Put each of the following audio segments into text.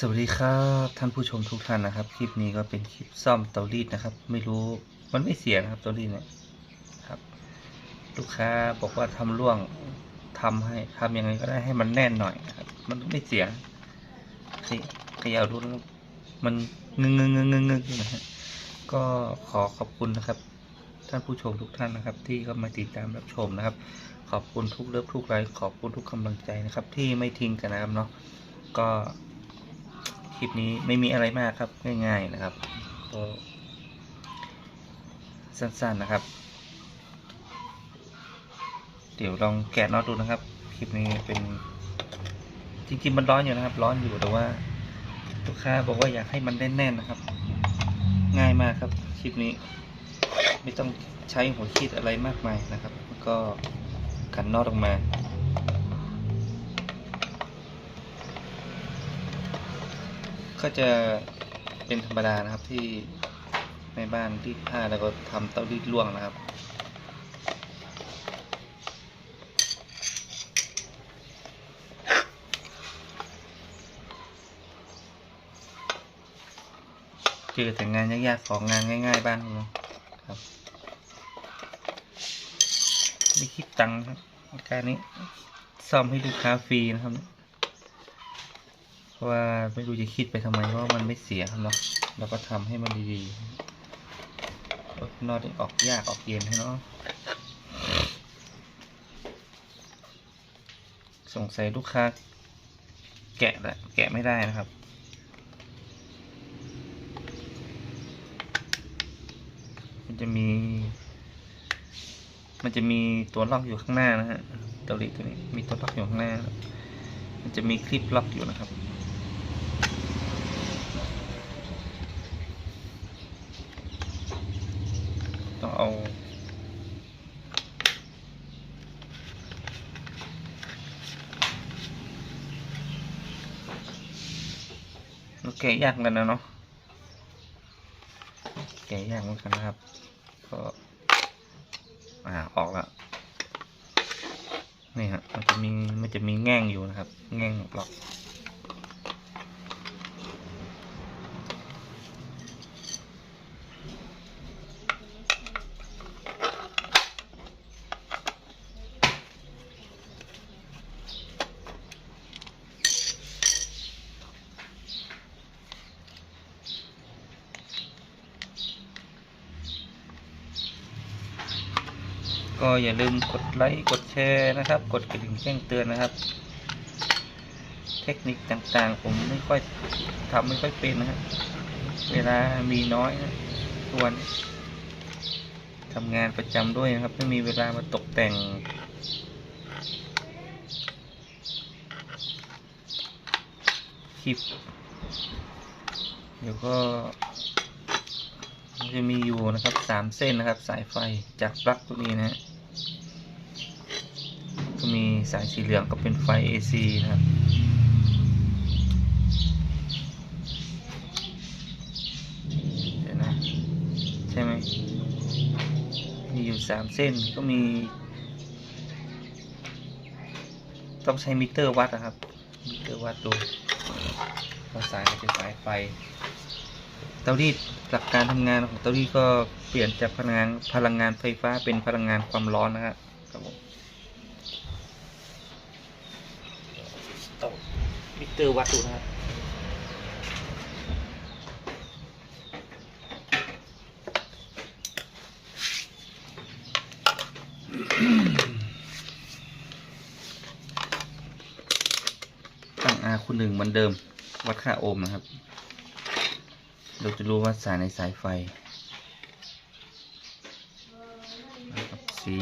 สวัสดีครับท่านผู้ชมทุกท่านนะครับ คลิปนี้ก็เป็นคลิปซ่อมเตารีดนะครับ ไม่รู้มันไม่เสียนะครับเตารีดเนี่ยครับ ลูกค้าบอกว่าทำร่วงทำให้ทำยังไงก็ได้ให้มันแน่นหน่อยนะครับ มันไม่เสียขยเขย่าดูนมันงึงงึงงึงงึงงึงนะฮะก็ขอขอบคุณนะครับ ท่านผู้ชมทุกท่านนะครับ ที่เข้ามาติดตามรับชมนะครับ ขอบคุณทุกเลิฟทุกไลค์ขอบคุณทุกกำลังใจนะครับ ที่ไม่ทิ้งกันนะครับเนาะก็ คลิปนี้ไม่มีอะไรมากครับง่าย ๆนะครับก็สั้นๆนะครับ เดี๋ยวลองแกะน็อตดูนะครับ คลิปนี้เป็นจริงๆมันร้อนอยู่นะครับ ร้อนอยู่แต่ว่าลูกค้าบอกว่าอยากให้มันแน่นๆนะครับ ง่ายมากครับคลิปนี้ ไม่ต้องใช้หัวคิดอะไรมากมายนะครับแล้วก็กันน็อตออกมา ก็จะเป็นธรรมดานะครับที่ในบ้านรีดผ้าแล้วก็ทำเต้ารีดล่วงนะครับ เจอแต่งานยากๆของงานง่าย ๆ บ้างครับไม่คิดตังค์ครับการนี้ซ่อมให้ลูกค้าฟรีนะครับ เพราะว่าไม่รู้จะคิดไปทำไมเพราะว่ามันไม่เสียเนาะเราก็ทำให้มันดีๆรถนอดออกยากออกเย็นให้เนาะสงสัยลูกค้าแกะแหละแกะไม่ได้นะครับมันจะมี มันจะมีตัวล็อกอยู่ข้างหน้านะฮะเตาลิตัวนี้มีตัวล็อกอยู่ข้างหน้า มันจะมีคลิปล็อกอยู่นะครับ ต้องเอา แกะยากเหมือนกันนะเนาะแกะยากเหมือนกันนะครับก็อ่าออกแล้วนี่ฮะมันจะมีมันจะมีแง่งอยู่นะครับ แง่งล็อก ก็อย่าลืมกดไลค์กดแชร์นะครับ กดกระดิ่งแจ้งเตือนนะครับ เทคนิคต่างๆ ผมไม่ค่อยทำไม่ค่อยเป็นนะฮะเวลามีน้อยนะทุกวันทำงานประจำด้วยนะครับ ไม่มีเวลามาตกแต่ง คลิป เดี๋ยวก็ มันจะมีอยู่นะครับสามเส้นนะครับ สายไฟจากปลั๊กตัวนี้นะฮะก็มีสายสีเหลืองก็เป็นไฟ AC นะครับเดี๋ยวนะใช่ไหมมีอยู่สามเส้นก็มี ต้องใช้มิเตอร์วัดนะครับมิเตอร์วัดดูว่าสายมันเป็นสายไฟ เตารีดหลักการทำงานของเตารีดก็เปลี่ยนจากพลังงานพลังงานไฟฟ้าเป็นพลังงานความร้อนนะครับครับผมต้องมิเตอร์วัดดูนะครับตั้ง R คูณหนึ่งเหมือนเดิม วัดค่าโอห์มนะครับ เราจะรู้ว่าสายในสายไฟสี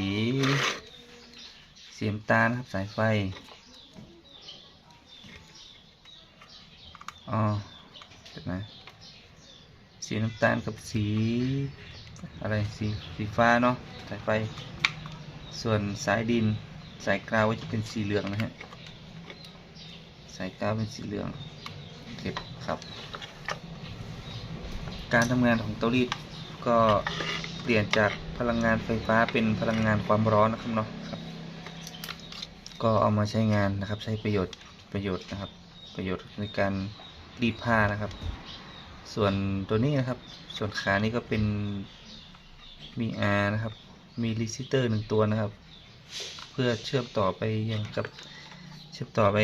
สีน้ำตาลนะครับสายไฟอ๋อเดี๋ยวนะสีน้ำตาลกับสีอะไรสีสีฟ้าเนาะสายไฟ ส่วนสายดินสายกราวจะเป็นสีเหลืองนะฮะสายกราวเป็นสีเหลืองเก็บครับ การทำงานของเตารีดก็เปลี่ยนจากพลังงานไฟฟ้าเป็นพลังงานความร้อนนะครับเนาะครับ ก็เอามาใช้งานนะครับ ใช้ประโยชน์ประโยชน์นะครับ ประโยชน์ในการรีดผ้านะครับ ส่วนตัวนี้นะครับ ส่วนขานี่ก็เป็นมีอานะครับ มีรีซิเตอร์หนึ่งตัวนะครับ เพื่อเชื่อมต่อไปยังกับเชื่อมต่อไป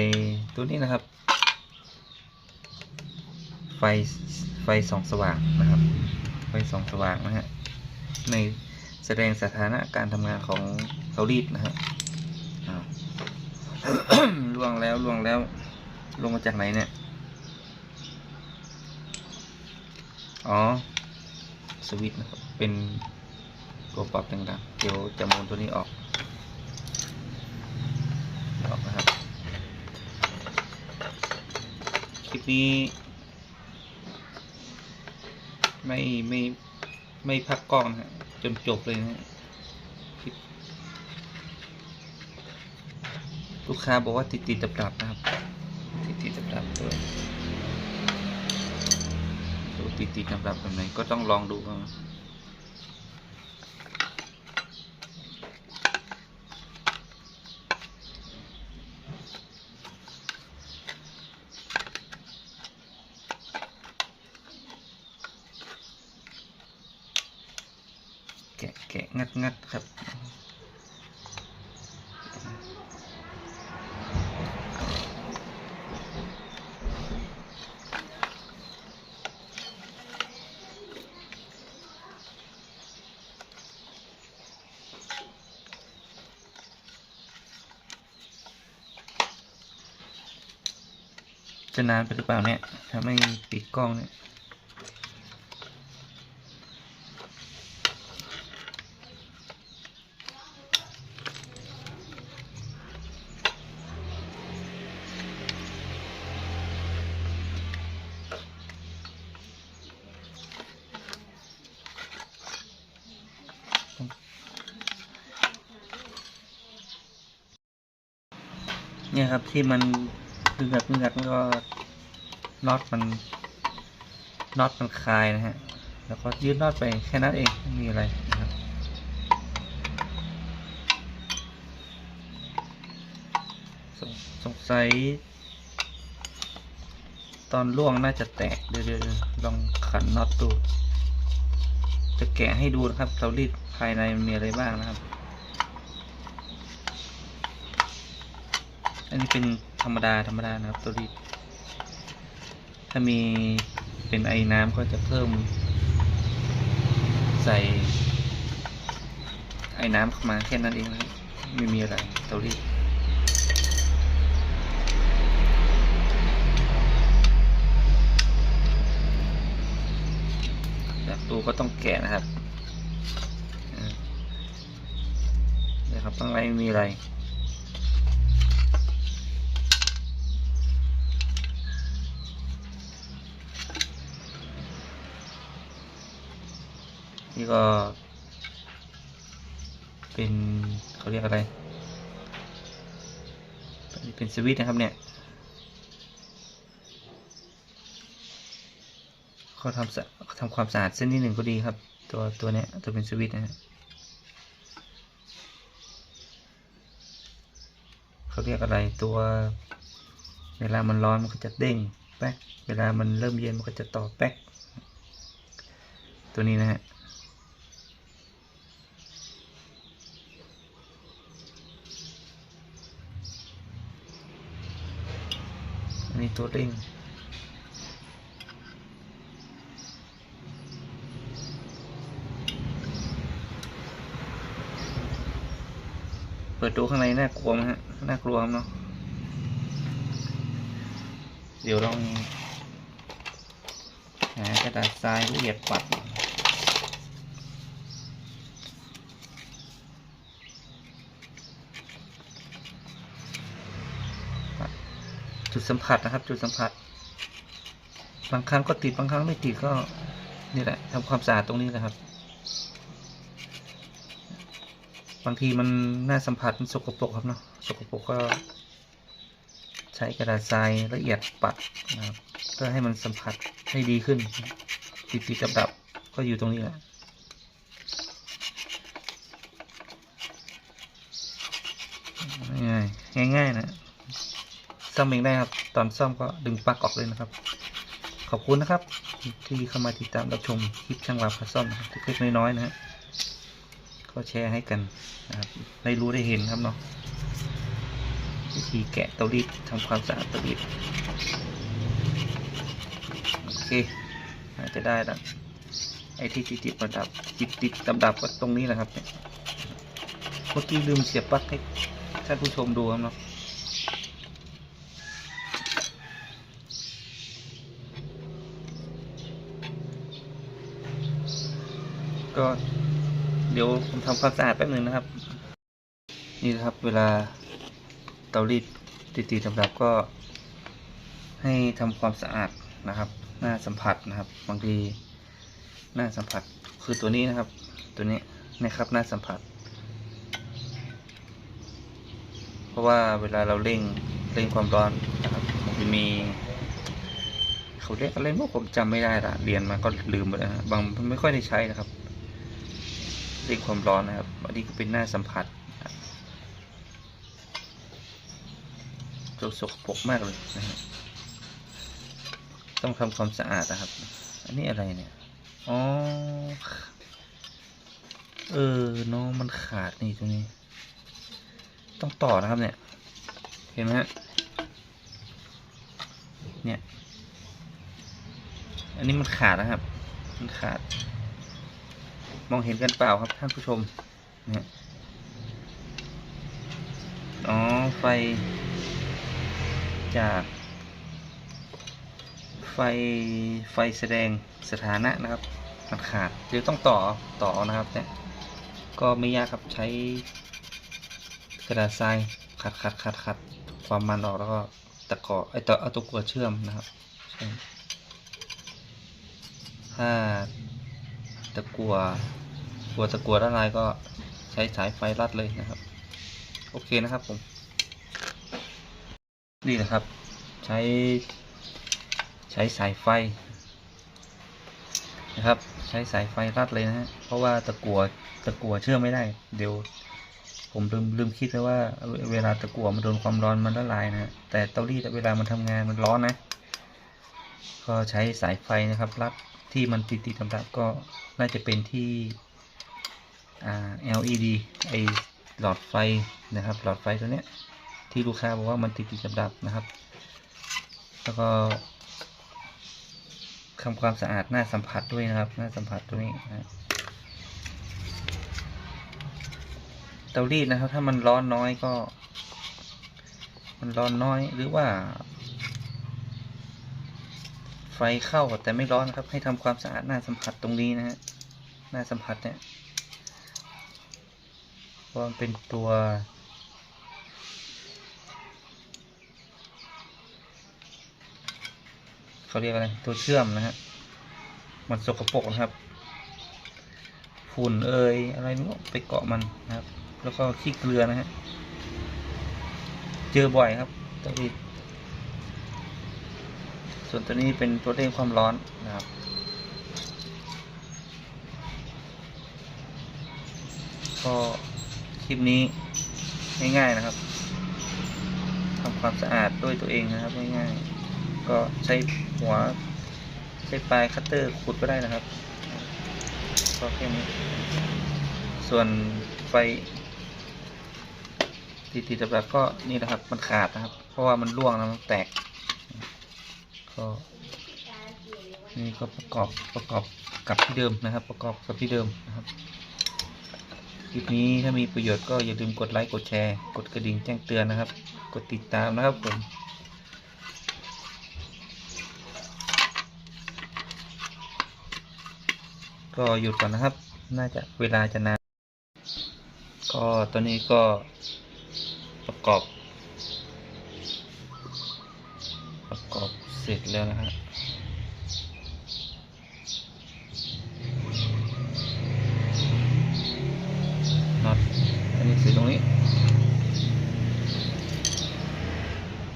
ตัวนี้นะครับ ไฟ ไฟสองสว่างนะครับ ไฟสองสว่างนะฮะ ในแสดงสถานะการทำงานของเตารีดนะฮะล่วงแล้วล่วงแล้ว ลงมาจากไหนเนี่ย อ๋อ สวิตช์นะครับ เป็นตัวปรับต่างๆ เดี๋ยวจะมุนตัวนี้ออก ออกนะครับ คลิปนี้ ไม่ไม่ไม่พักกล้องนะฮะจนจบเลยนะลูกค้าบอกว่าติดติดดับดับนะครับ ติดติดดับดับด้วดูติดติดดับดับแบบไหนก็ต้องลองดูครับแกะแกะ งัดงัดครับจะนานไปหรือเปล่าเนี่ย ถ้าไม่ปิดกล้องเนี่ย ครับ ที่มันดึงหักดึงหักก็น็อตมันน็อตมันคลายนะฮะ แล้วก็ยืดน็อตไปแค่นั้นเองไม่มีอะไรนะครับสงสงสัย ตอนล่วงน่าจะแตกเดี๋ยวเดี๋ยวเดี๋ยวลองขันน็อตดู จะแกะให้ดูนะครับเตารีดภายในมันมีอะไรบ้างนะครับ นี้เป็นธรรมดาธรรมดานะครับตัวรีดถ้ามีเป็นไอ้น้ำก็จะเพิ่ม ใส่ไอ้น้ำเข้ามาแค่นั้นเองนะครับไม่มีอะไรตัวรีดอยากดูก็ต้องแกะนะครับนะครับข้างในไม่มีอะไร นี่ก็ เป็นเขาเรียกอะไร เป็นสวิตนะครับเนี่ยเขาทำเขาทำความสะอาดเส้นที่หนึ่งก็ดีครับ ตัวตัวเนี้ยตัวเป็นสวิตนะฮะเขาเรียกอะไรตัว เวลามันร้อนมันก็จะเด้งแป๊กเวลามันเริ่มเย็นมันก็จะต่อแป๊กตัวนี้นะฮะ มีตัวเร่งเปิดดูข้างในน่ากลัวไหมฮะ น่ากลัวเนาะ เดี๋ยวลองหากระดาษทรายละเอียดปัด จุดสัมผัสนะครับ จุดสัมผัส บางครั้งก็ติดบางครั้งไม่ติดก็นี่แหละทำความสะอาดตรงนี้แหละครับ บางทีมันน่าสัมผัสมันสกปรกครับเนาะสกปรกก็ ใช้กระดาษทรายละเอียดปัดนะครับเพื่อให้มันสัมผัสให้ดีขึ้น ติดติดดับดับก็อยู่ตรงนี้แหละง่ายง่ายนะ ซ่อมเองได้ครับ ตอนซ่อมก็ดึงปลั๊กออกเลยนะครับ ขอบคุณนะครับ ที่เข้ามาติดตามรับชมคลิปช่างวาพาซ่อมนะครับเล็กน้อยๆนะฮะก็แชร์ให้กันนะครับได้รู้ได้เห็นครับเนาะวิธีแกะเตารีดทำความสะอาดเตารีดโอเคน่าจะได้แล้วไอ้ที่ติดติดระดับติดติดดับดับก็ตรงนี้แหละครับเมื่อกี้ลืมเสียบปลั๊กให้ท่านผู้ชมดูครับเนาะ ก็เดี๋ยวผมทำความสะอาดแป๊บหนึ่งนะครับ นี่นะครับเวลาเตารีดติดติดดับๆก็ ให้ทำความสะอาดนะครับ หน้าสัมผัสนะครับ บางทีหน้าสัมผัสคือตัวนี้นะครับ ตัวนี้นะครับหน้าสัมผัส เพราะว่าเวลาเราเร่งเร่งความร้อนนะครับมันจะมีเขาเรียกอะไรมั้งผมจำไม่ได้ละเรียนมาก็ลืมไปแล้วนะบางไม่ค่อยได้ใช้นะครับ เร่งความร้อนนะครับ อันนี้ก็เป็นหน้าสัมผัสนะครับตัวสกปรกมากเลยนะฮะต้องทำความสะอาดนะครับ อันนี้อะไรเนี่ย อ๋อ เออน้องมันขาดนี่ตรงนี้ ต้องต่อนะครับเนี่ย เห็นไหมฮะ เนี่ย อันนี้มันขาดนะครับ มันขาด มองเห็นกันเปล่าครับท่านผู้ชมนี่ยอ๋อไฟ จาก ไฟไฟแสดงสถานะนะครับมันขาดเดี๋ยวต้องต่อต่อนะครับเนี่ยก็ไม่ยากครับใช้กระดาษทรายขัดขัดขัดขัดความมันออกแล้วก็ตะกอไอต่อเอาตัวกลัวเชื่อมนะครับถ้าตะกัว กลัวตะกัวละลายก็ใช้สายไฟรัดเลยนะครับ โอเคนะครับผม นี่นะครับ ใช้ ใช้สายไฟ นะครับ ใช้สายไฟรัดเลยนะฮะเพราะว่าตะกัวตะกัวเชื่อมไม่ได้ เดี๋ยว ผมลืมลืมคิดไปว่า เวลาตะกัวมันโดนความร้อนมันละลายนะแต่เตารีดเวลามันทำงานมันร้อนนะก็ใช้สายไฟนะครับรัดที่มันติดติดๆดับๆก็น่าจะเป็นที่ LED ไอหลอดไฟนะครับ หลอดไฟตัวเนี้ยที่ลูกค้าบอกว่ามันติดติดดับนะครับ แล้วก็ทำความสะอาดหน้าสัมผัสด้วยนะครับ หน้าสัมผัสตัวนี้นะเตารีดนะครับ ถ้ามันร้อนน้อยก็ มันร้อนน้อยหรือว่า ไฟเข้าแต่ไม่ร้อนนะครับ ให้ทำความสะอาดหน้าสัมผัสตรงนี้นะฮะหน้าสัมผัสเนี่ย เพราะมันเป็นตัวเขาเรียกอะไรตัวเชื่อมนะฮะมันสกปรกนะครับ ฝุ่นเอ่ยอะไรไม่รู้ไปเกาะมันนะครับ แล้วก็ขี้เกลือนะฮะเจอบ่อยครับตัวนี้ส่วนตัวนี้เป็นตัวเร่งความร้อนนะครับก็ ลิปนี้ง่ายๆนะครับทำความสะอาดด้วยตัวเองนะครับง่ายๆ ก็ใช้หัวใช้ปลายคัตเตอร์ขุดก็ได้นะครับก็แค่นี้ส่วนไฟติดติดแบบก็นี่นะครับ มันขาดนะครับ เพราะว่ามันร่วงแล้วมันแตก ก็นี่ก็ประกอบประกอบกับที่เดิมนะครับ ประกอบกับที่เดิมนะครับ คลิปนี้ถ้ามีประโยชน์ก็อย่าลืมกดไลค์กดแชร์ กดกระดิ่งแจ้งเตือนนะครับ กดติดตามนะครับผมก็หยุดก่อนนะครับ น่าจะเวลาจะนาน ก็ตอนนี้ก็ประกอบ ประกอบเสร็จแล้วนะฮะน็อตอันนี้สีตรงนี้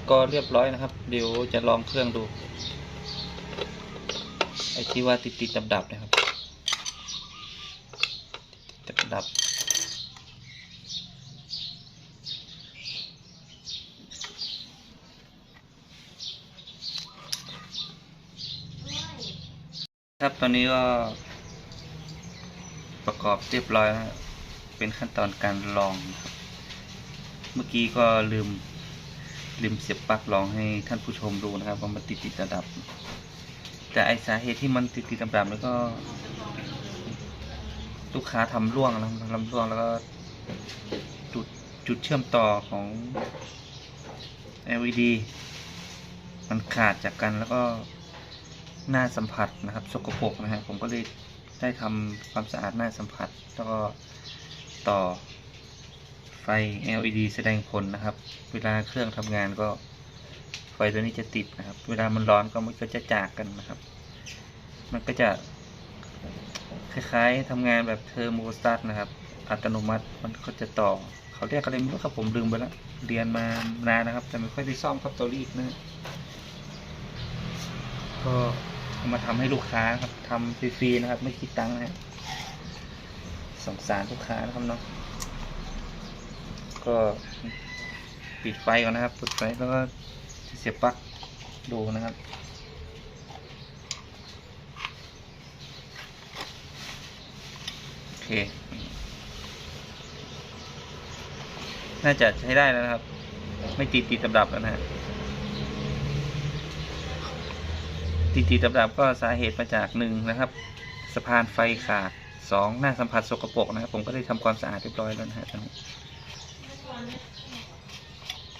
ก็เรียบร้อยนะครับ เดี๋ยวจะลองเครื่องดู ไอ้ที่ว่าติดติดดับดับนะครับติดดับครับตอนนี้ก็ประกอบเรียบร้อยแล้วนะเป็นขั้นตอนการลอง เมื่อกี้ก็ลืม ลืมเสียบปลั๊กลองให้ท่านผู้ชมดูนะครับว่ามันติดติดระดับ แต่ไอสาเหตุที่มันติดติดระดับแล้วก็ ลูกค้าทำร่วงนะทำร่วงแล้วก็จุดจุดเชื่อมต่อของ LED มันขาดจากกันแล้วก็หน้าสัมผัสนะครับสกปรกนะฮะผมก็เลยได้ทำความสะอาดหน้าสัมผัส แล้วก็ต่อ ไฟ LED แสดงผลนะครับ เวลาเครื่องทำงานก็ไฟตัวนี้จะติดนะครับ เวลามันร้อนก็มันก็จะจากกันนะครับ มันก็จะคล้ายๆทำงานแบบเทอร์โมสตัตนะครับ อัตโนมัติมันก็จะต่อ เขาเรียกอะไรไม่รู้ครับผมลืมไปแล้วเรียนมานานนะครับ แต่ไม่ค่อยได้ซ่อมครับเตารีดนะ ก็มาทำให้ลูกค้าครับทำฟรีๆนะครับ ไม่คิดตังค์นะฮะสงสารลูกค้านะครับเนาะ ก็ปิดไฟก่อนนะครับปิดไฟแล้วก็เสียบปลั๊กดูนะครับโอเค น่าจะใช้ได้แล้วนะครับ ไม่ติดติดดับๆแล้วนะฮะติดติดดับๆก็สาเหตุมาจากหนึ่งนะครับ สะพานไฟขาดสองหน้าสัมผัสสกปรกนะครับ ผมก็ได้ทำความสะอาดเรียบร้อยแล้วนะฮะตอนนี้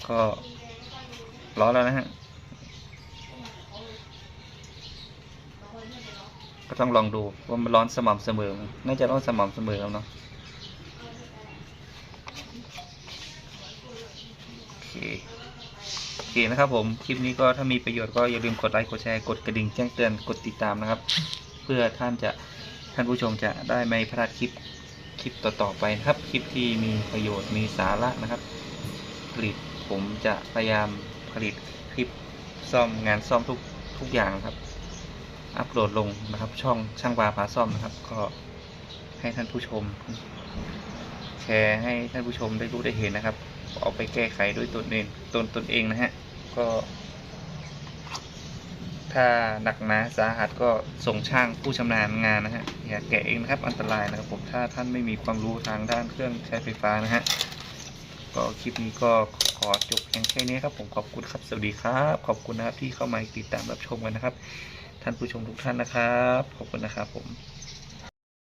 ก็ร้อนแล้วนะฮะ ก็ต้องลองดูว่ามันร้อนสม่ำเสมอไมน่าจะร้อนสม่ำเสมอแล้วเนาะโอเคโอเคนะครับผม คลิปนี้ก็ถ้ามีประโยชน์ก็อย่าลืมกดไลค์ กดแชร์ กดกระดิ่งแจ้งเตือน กดติดตามนะครับ เพื่อท่านจะท่านผู้ชมจะได้ไม่พลาดคลิป ลิปต่อๆไปครับคลิปที่มีประโยชน์มีสาระนะครับผลิตผมจะพยายามผลิตคลิปซ่อมงานซ่อมทุกทุกอย่างนะครับ อัปโหลดลงนะครับ ช่องช่างวาพาซ่อมนะครับ ก็ให้ท่านผู้ชม แชร์ให้ท่านผู้ชมได้รู้ได้เห็นนะครับ เอาไปแก้ไขด้วยตนเองตนตนเองนะฮะก็ ถ้าหนักหนาสาหัสก็ส่งช่างผู้ชำนาญงานนะฮะอย่าแกะเองนะครับอันตรายนะครับผมถ้าท่านไม่มีความรู้ทางด้านเครื่องใช้ไฟฟ้านะฮะก็คลิปนี้ก็ขอจบเพียงแค่นี้ครับผมขอบคุณครับสวัสดีครับ ขอบคุณนะครับที่เข้ามาติดตามรับชมกันนะครับ ท่านผู้ชมทุกท่านนะครับขอบคุณนะครับผม